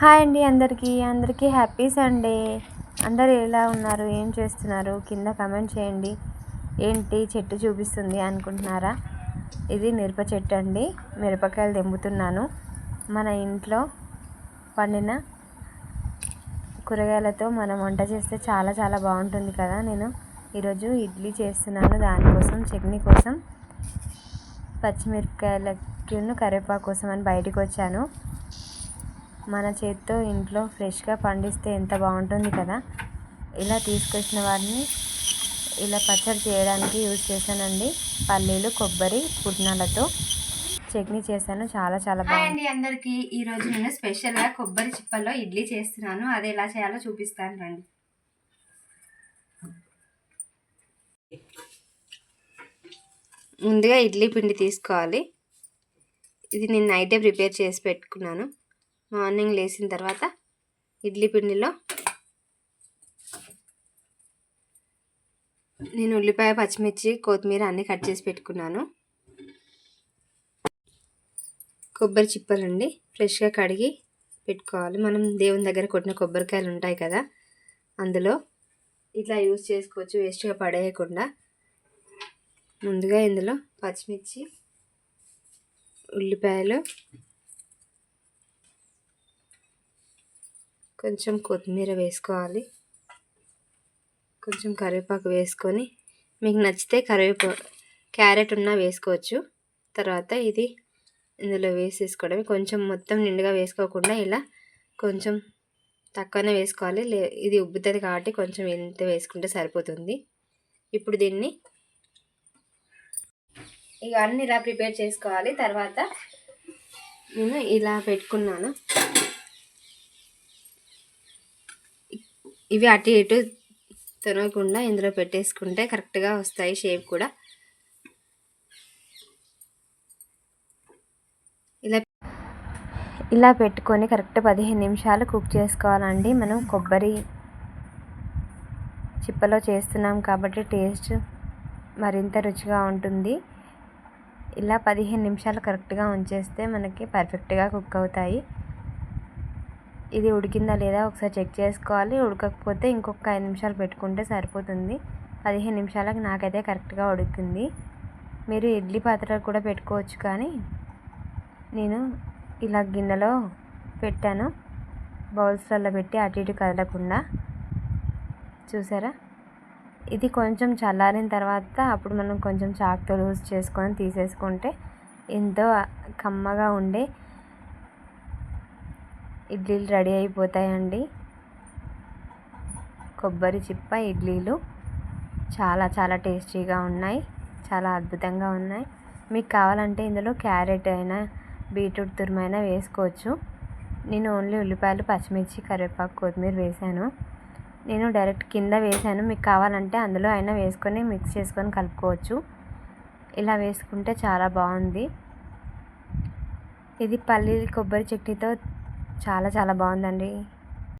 Hi అండి అందరికీ. అందరికీ హ్యాపీ సండే. అందరు ఎలా ఉన్నారు? ఏం చేస్తున్నారు? కింద కమెంట్ చేయండి. ఏంటి? చెట్టు చూపిస్తుంది అనుకుంటున్నారా? ఇది మిరప చెట్టు అండి. మిరపకాయలు తెంపుతున్నాను. మన ఇంట్లో పండిన కూరగాయలతో మనం వంట చేస్తే చాలా చాలా బాగుంటుంది కదా. నేను ఈరోజు ఇడ్లీ చేస్తున్నాను. దానికోసం చట్నీ కోసం పచ్చిమిరపకాయలకి కరివేపాకు కోసం అని బయటకు వచ్చాను. మన చేతితో ఇంట్లో ఫ్రెష్గా పండిస్తే ఎంత బాగుంటుంది కదా. ఇలా తీసుకొచ్చిన వాటిని ఇలా పచ్చడి చేయడానికి యూజ్ చేశానండి. పల్లీలు కొబ్బరి పుట్నాలతో చట్నీ చేశాను. చాలా చాలా బాగుంది. అందరికి. ఈ రోజు నేను స్పెషల్గా కొబ్బరి చిప్పల్లో ఇడ్లీ చేస్తున్నాను. అది ఎలా చేయాలో చూపిస్తాను రండి. ముందుగా ఇడ్లీ పిండి తీసుకోవాలి. ఇది నేను నైటే ప్రిపేర్ చేసి పెట్టుకున్నాను. మార్నింగ్ లేచిన తర్వాత ఇడ్లీ పిండిలో నేను ఉల్లిపాయ పచ్చిమిర్చి కొత్తిమీర అన్నీ కట్ చేసి పెట్టుకున్నాను. కొబ్బరి చిప్పలండి ఫ్రెష్గా కడిగి పెట్టుకోవాలి. మనం దేవుని దగ్గర కొట్టిన కొబ్బరికాయలు ఉంటాయి కదా అందులో ఇట్లా యూజ్ చేసుకోవచ్చు వేస్ట్గా పడేయకుండా. ముందుగా ఇందులో పచ్చిమిర్చి ఉల్లిపాయలు కొంచెం కొత్తిమీర వేసుకోవాలి. కొంచెం కరివేపాకు వేసుకొని మీకు నచ్చితే కరివేపా క్యారెట్ ఉన్నా వేసుకోవచ్చు. తర్వాత ఇది ఇందులో వేసేసుకోవడం కొంచెం మొత్తం నిండుగా వేసుకోకుండా ఇలా కొంచెం తక్కువనే వేసుకోవాలి. లే ఇది ఉబ్బుతుంది కాబట్టి కొంచెం ఎంత వేసుకుంటే సరిపోతుంది. ఇప్పుడు దీన్ని ఇక అన్నీ ఇలా ప్రిపేర్ చేసుకోవాలి. తర్వాత నేను ఇలా పెట్టుకున్నాను. ఇవి అటు ఇటు తినకుండా ఇందులో పెట్టేసుకుంటే కరెక్ట్గా వస్తాయి షేప్ కూడా. ఇలా ఇలా పెట్టుకొని కరెక్ట్ పదిహేను నిమిషాలు కుక్ చేసుకోవాలండి. మనం కొబ్బరి చిప్పలో చేస్తున్నాం కాబట్టి టేస్ట్ మరింత రుచిగా ఉంటుంది. ఇలా పదిహేను నిమిషాలు కరెక్ట్గా ఉంచేస్తే మనకి పర్ఫెక్ట్గా కుక్ అవుతాయి. ఇది ఉడికిందా లేదా ఒకసారి చెక్ చేసుకోవాలి. ఉడకకపోతే ఇంకొక ఐదు నిమిషాలు పెట్టుకుంటే సరిపోతుంది. పదిహేను నిమిషాలకు నాకైతే కరెక్ట్గా ఉడికింది. మీరు ఇడ్లీ పాత్ర కూడా పెట్టుకోవచ్చు కానీ నేను ఇలా గిన్నెలో పెట్టాను. బౌల్స్లలో పెట్టి అటు ఇటు కదలకుండా. చూసారా? ఇది కొంచెం చల్లారిన తర్వాత అప్పుడు మనం కొంచెం చాకుతో లూజ్ చేసుకొని తీసేసుకుంటే ఎంతో కమ్మగా ఉండే ఇడ్లీలు రెడీ అయిపోతాయండి. కొబ్బరి చిప్ప ఇడ్లీలు చాలా చాలా టేస్టీగా ఉన్నాయి చాలా అద్భుతంగా ఉన్నాయి. మీకు కావాలంటే ఇందులో క్యారెట్ అయినా బీట్రూట్ తురుమైనా వేసుకోవచ్చు. నేను ఓన్లీ ఉల్లిపాయలు పచ్చిమిర్చి కరివేపాకు కొత్తిమీర వేసాను. నేను డైరెక్ట్ కింద వేసాను. మీకు కావాలంటే అందులో అయినా వేసుకొని మిక్స్ చేసుకొని కలుపుకోవచ్చు. ఇలా వేసుకుంటే చాలా బాగుంది. ఇది పల్లీలు కొబ్బరి చట్నీతో చాలా చాలా బాగుందండి.